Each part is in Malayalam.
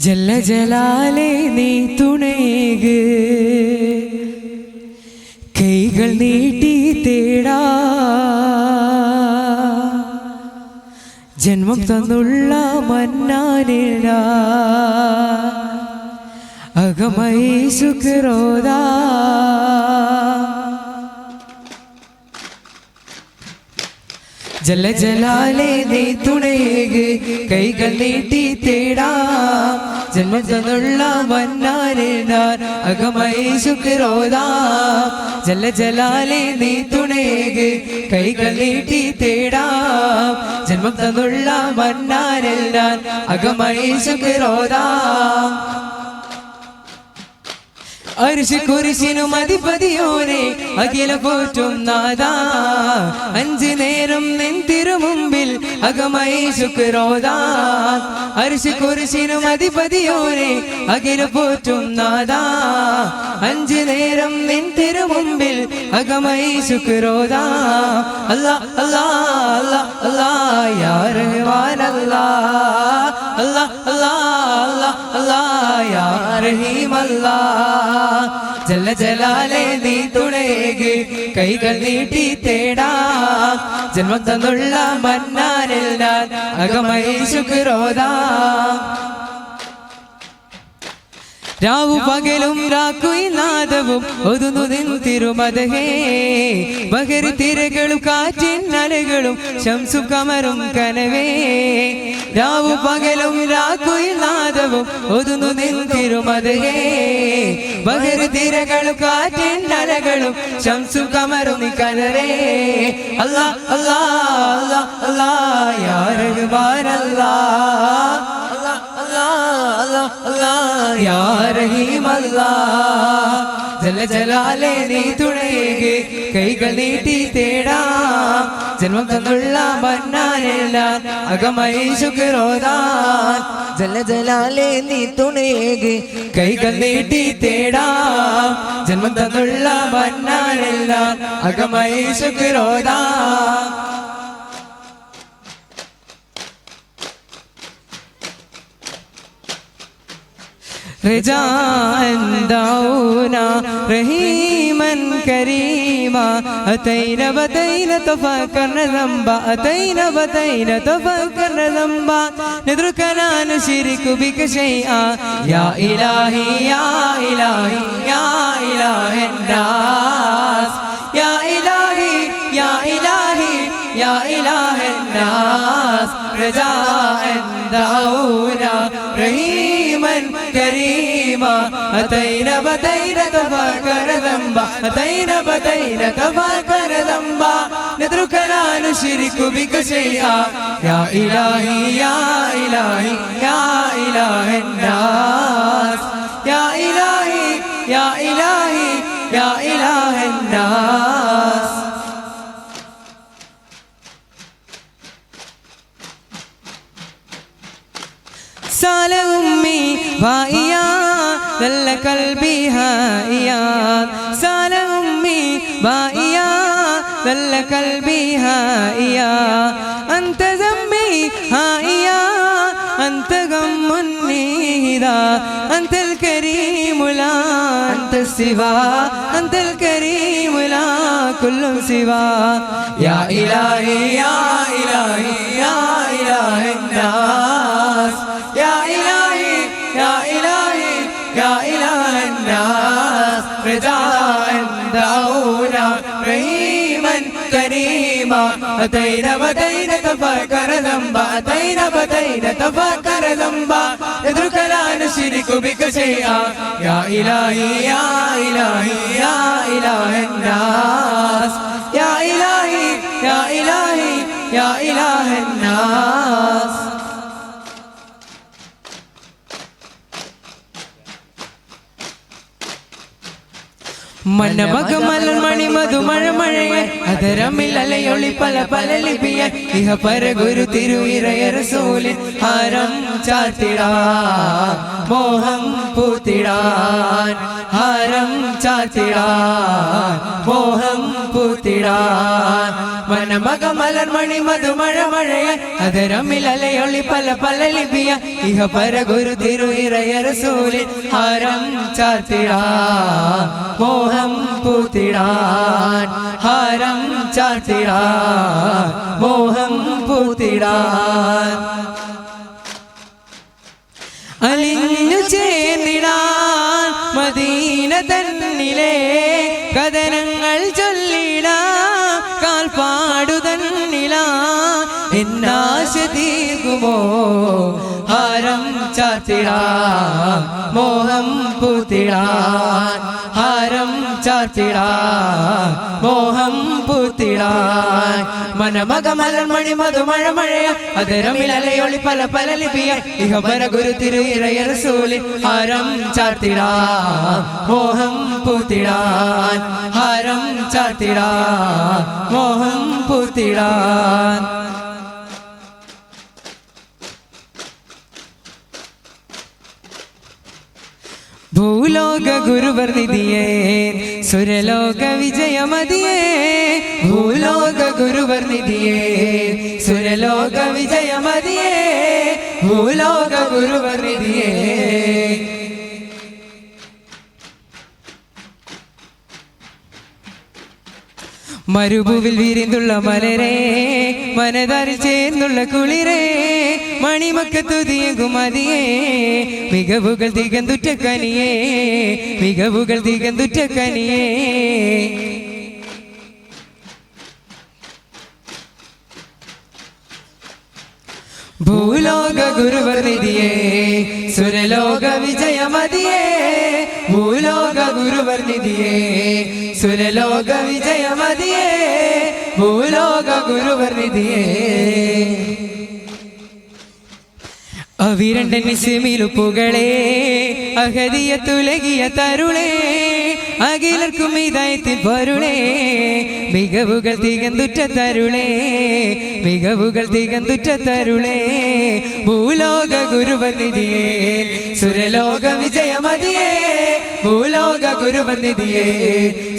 ജല്ല ജലാലേ നീ തുണേക് കൈകൾ നീട്ടി തേടാ. ജന്മം തന്നുള്ള മന്നാനിടാ. അകമൈ ശുക്രോദാ ജല ജലാലേ നീ തുണയേക് കൈകൾ നീട്ടി തേടാ. ജന്മം തന്നുള്ള ഞാൻ അകമൈ ശുക്രോദാം. ജല ജലാലേ നീ തുണയേക് കൈകൾ നീട്ടി തേടാ. ജന്മം തന്നുള്ള ഞാൻ അകമൈ ശുക്രോദാം. അരിശി കുരിശിനും അധിപതിയോനെ അഖില പോറ്റും നാദാ അഞ്ചു നേരം നിൻ തിരുമുമ്പിൽ അകമൈ ശുക്രോദാ. അരിശി കുരിശിനും അധിപതിയോനെ അഖില പോറ്റും നാദാ അഞ്ചു നേരം നിൻ തിരുമുമ്പിൽ അകമൈ ശുക്രോദാ. അല്ലാ അല്ലാ അല്ലാ അല്ലാ യാ അല്ല അല്ലാ അല്ലാ അല്ലാ അല്ലാ അല്ലാ യാ റഹീം അല്ലാ ജല ജലാലെ നീ തുണേകി കൈകൾ നീട്ടി തേടാ. ജന്മം തന്നുള്ള മന്നാനിൽ ഞാൻ ശുക്രോദാ. രാവു പകലും രാക്കുയിനാദവും ഒതുന്നു നിൻ തിരുമതഹേ. ബഹരി തിരകളും കാറ്റിൻ നലകളും ശംസു കമറും കനവേ. രാവു പകലും രാക്കുയിനാദവും ഒതുന്നു നിൻ തിരുമതഹേ. ബഹരി തിരകളും കാറ്റിൻ അലകളും ശംസു കമറും കലരേ അല്ലാ അല്ലാ അല്ലാ അല്ലാ യാ റഹ്മാൻ അല്ലാ യാ റഹീം അല്ലാ ജല ജലാലേ നീ തുണയേക് കൈകൾ നീട്ടി തേടാ. ജന്മം തന്നുള്ള മന്നാനെല്ലാം അകമൈ ശുക്രോദാൻ. ജല ജലാലെ നീ തുണയേക് കൈകൾ നീട്ടി തേടാ. ജന്മം തന്നുള്ള മന്നാനെല്ലാം അകമൈ ശുക്രോദാൻ. رجاء دعونا رحيما كريما. أتينا بدينا تفكرنا ذنبا. أتينا بدينا تفكرنا ذنبا. ندرك لا نشرك بك شيئا. يا إلهي يا إلهي يا إله الناس. يا إلهي يا إلهي يا إله الناس رجاء دعونا رحيما كريما أتينا بدينا تفكر ذنبا أتينا بدينا تفكر ذنبا ندرك لا نشرك بك شيئا يا إلهي يا إلهي يا إله الناس يا إلهي يا إلهي يا إله الناس سال أمي وإيا ذل قلبي هائيا سال أمي وإيا ذل قلبي هائيا أنت ذنبي هائيا أنت غم النهدا أنت الكريم لا أنت السوى أنت الكريم لا كل سوى يا إلهي يا إلهي يا إله الناس كريما أتينا بدينا تفكر ذنبا أتينا بدينا تفكر ذنبا ندرك لا نشرك بك شيئا يا إلهي يا إلهي يا إله الناس يا إلهي يا إلهي يا إله الناس മന്നമകമലൻ മണി മധുമഴ മഴയ അതരമിൽ അലയൊളി പല പല ലിപിയ ഇഹ പര ഗുരു തിരുവിറയർ സൂലിൻ ഹാരം ചാത്തിടാ മോഹം പൂത്തിടാൻ ഹാരം ചാത്തിടാൻ മനമക മലർമണി മധുമഴ മഴയ അതരമിൽ അലയൊളി പല പല ലിപിയ. ഇഹ പര ഗുരു തിരു ഇറയറസൂലിൽ ഹാരം ചാത്തിടാ മോഹം പൂത്തിടാൻ. ഹാരം ചാത്തിടാ മോഹം പൂത്തിടാൻ. അലിഞ്ഞു ചേർന്നിടാൻ മദീന തന്നിലെ കഥനങ്ങൾ ചൊല്ലിടാ തീർക്കുമോ ഹാരം ചാത്തിടാ മോഹം പൂത്തിടാൻ ഹാരം ചാത്തിടാ മോഹം പൂത്തിടാൻ മണി മലർമണി മധുമഴ മഴയ അതരമിൽ പല പല ലിപിയ. ഇഹമര ഗുരു തിരു ഇറയറസൂലി ഹരം ചാത്തിടാ മോഹം പൂത്തിടാൻ ഹരം ചാത്തിടാ മോഹം പൂത്തിടാൻ ഭൂലോക ഗുരുവർനിധിയേ സുരലോക വിജയമതിയേ. ഭൂലോക ഗുരുവർനിധിയേ സുരലോക വിജയമതിയേ. ഭൂലോക ഗുരുവർനിധിയേ മരുഭൂവിൽ വിരിന്തുള്ള മലരേ മനതാരിൽ ചേർന്നുള്ള കുളിരേ. മണിമക്കത്തുതിയകും മതിയേ മികവുകൾ തികന്തുറ്റ കനിയേ മികവുകൾ തികന്തുറ്റ കനിയേ. ഭൂലോക ഗുരുവർനിധിയേ സുരലോക വിജയമതിയേ. ഭൂലോക ഗുരുവർനിധിയേ സുരലോക വിജയമതിയേ. ഭൂലോക ഗുരുവർനിധിയേ അവിരണ്ടൻ നിസിമിലുപ്പുകളെ അഹദിയ തുലകിയ തരുളേ അകിലർക്കും ഇതായത്തിൽ പൊരുളേ മികവുകൾ തികന്തുറ്റ തരുളേ മികവുകൾ തികന്തുറ്റ തരുളേ ഭൂലോക ഗുരുവനിധിയേ സുരലോക വിജയമതിയേ ഭൂലോക ഗുരുവനിധിയേ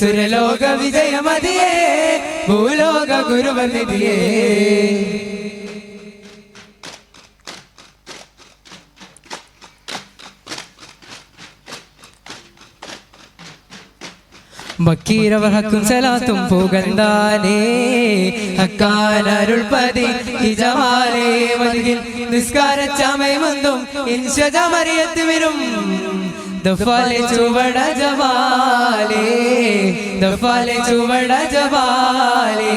സുരലോക വിജയമതിയേ ഭൂലോക ഗുരുവനിധിയേ മക്കീരവഹക്കും സലാത്തും പുകന്താനേ അക്കാലരുൾപതി ഹിജമാലേ മതികിൽ നിസ്കാര ചമയമെന്തും ഇൻഷജമറിയത്ത് വരും ദഫാലെ ചുവട ജവാലേ ദഫാലെ ചുവട ജവാലേ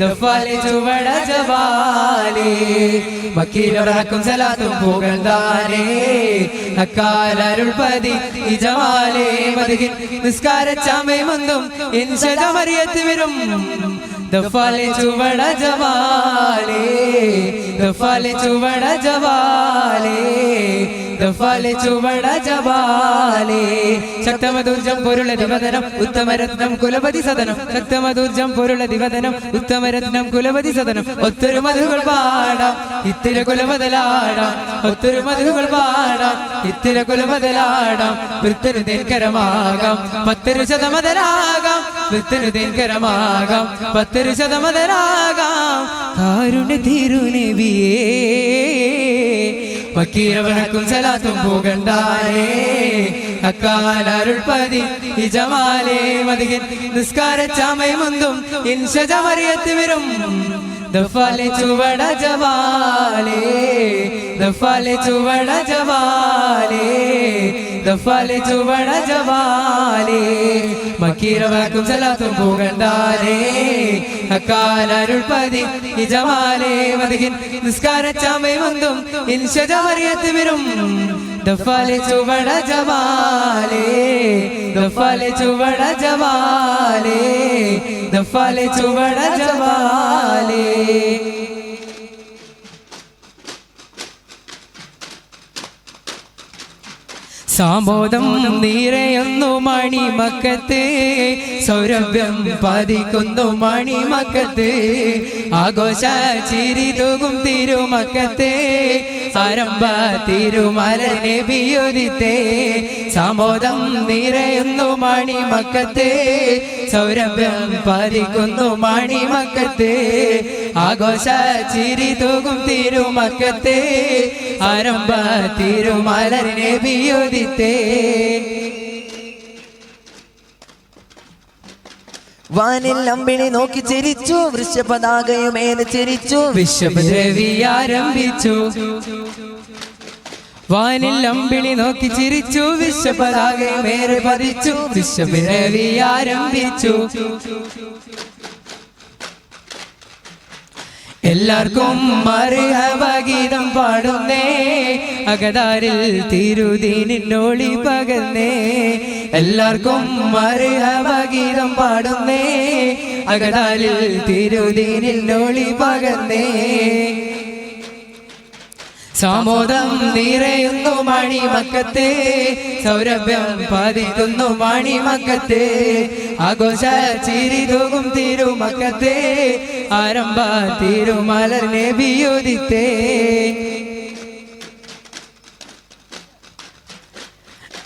ദഫാലെ ചുവട ജവാലേ. മക്കീരവഹക്കും സലാത്തും പതി അക്കാലരുൾപതി ജവാലേ. മതികിൽ നിസ്കാര ചമയമെന്തും ഇൻഷജമറിയത്ത് വരും. ദഫാലെ ചുവട ജവാലേ ദഫാലെ ചുവട ജവാലേ. ദഫാലെ ചുവട ജവാലേ. ശക്തമധൂർജം പൊരുള ദിവദനം ഉത്തമരത്നം കുലപതി സദനം. ശക്തമധൂർജം പൊരുള ദിവദനം ഉത്തമരത്നം കുലപതി സദനം. ഒത്തൊരു മധുകൾ പാടാം ഇത്തിര കുലമതലാടാം. ഒത്തൊരു മധുകൾ പാടാം ഇത്തിര കുലമതലാടാം. വൃത്തരു തേൻകരമാകാം പത്തൊരു ശതമതരാകാം വൃത്തരു തേൻകരമാകാം പത്തൊരു ശതമതരാകാം കാരുണ്യ തിരുനബിയേ വക്കീരവണക്കും സലാത്തും പോകണ്ടാരേ അക്കാലരുൾപതി ഇജമാലേ. മതികൻ നിസ്കാര ചമയമുന്തും ഇൻഷജമറിയത്ത് വരും. ദഫാലെ ചുവട ജവാലേ. ചുവട ജവാലേ. ദഫാലെ ചുവട ജവാലേ. മക്കീരവാക്കും സലാത്തും പോകണ്ടാരേ അക്കാലരുൾപതി ഇജമാലേ മതികിൻ നിസ്കാര ചാമയുന്തും ഇൻഷജമറിയത്ത് വരും. ദഫാലെ ചുവട ജവാലേ. ദഫാലെ ചുവട ജവാലേ. ദഫാലെ ചുവട ജവാലേ. സാമോദം നീരയൊന്നു മണിമക്കത്ത്. സൗരഭ്യം പതിക്കുന്നു മണിമക്കത്ത്. ആഘോഷ ചിരി തൂകും തിരുമക്കത്ത്. ആരംഭ തിരുമല നബിയുദിത്തേ സമോദം നിറയുന്നു മണിമക്കത്ത്. സൗരഭ്യം പതിക്കുന്നു മണിമക്കത്ത്. ആഘോഷ ചിരി തൂകും തിരുമക്കത്തെ. ആരംഭ തിരുമല വിയോദിത്തേ വാനിൽ അമ്പിണി നോക്കി ചിരിച്ചു വൃക്ഷപതാകയുമേന് ചിരിച്ചു? വിശ്വദ്രവി ആരംഭിച്ചു വാനിൽ അമ്പിളി നോക്കി ചിരിച്ചു വിശ്വപതാകയുമേറെ പതിച്ചു വിശ്വരവി ആരംഭിച്ചു എല്ലാവർക്കും മറുഹവഗീതം പാടുന്നേ. അകതാരിൽ തിരുദീനിന്നോളി പകന്നേ. എല്ലാവർക്കും മറുഹവഗീതം പാടുന്നേ. അകതാരിൽ തിരുദീനിന്നോളി പകർന്നേ സാമോദം നിറയുന്നു മണിമക്കത്തെ സൗരഭ്യം പതിക്കുന്നു മണിമക്കത്തെ. ആഘോഷ ചിരി തൂകും തിരുമക്കത്തെ ആരംഭ തിരുമലർ നബിയുദിത്തേ.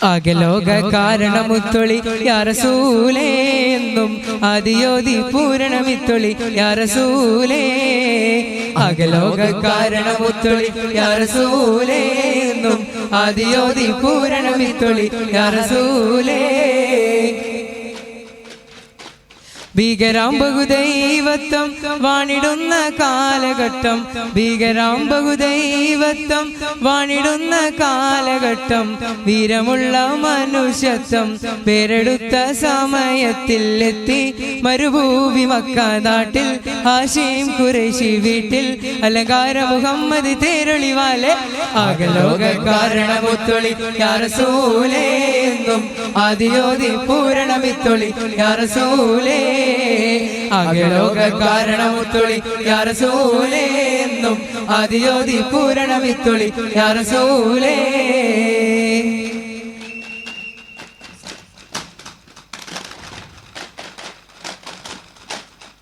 അകലോക കാരണമുത്തൊളി യാറസൂലേ എന്നും ആദിയോതി പൂരണമിത്തൊളി യാറസൂലേ. അകലോക കാരണമുത്തൊളി യാറസൂലേ എന്നും ആദിയോതി പൂരണമിത്തൊളി യാറസൂലേ. ഭീകരാം ബഹുദൈവത്വം വാണിടുന്ന കാലഘട്ടം. ഭീകരാം ബഹുദൈവത്വം വാണിടുന്ന കാലഘട്ടം. വീരമുള്ള മനുഷ്യത്വം പേരെടുത്ത സമയത്തിൽ എത്തി. മരുഭൂമി മക്ക നാട്ടിൽ ഹാഷിം കുറേശി വീട്ടിൽ. അലങ്കാര മുഹമ്മദ് തേരൊളിവാലെ. ആകലോക കാരണമൊത്തൊളി യാറസൂലേ ആദിയോതി പൂരണമിത്തൊളി യാറസൂലേ അകലോക കാരണമുത്തൊളി യാറസൂലേ എന്നും പൂരണമിത്തൊളി യാറസൂലേ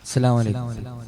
അസ്സലാമു അലൈക്കും.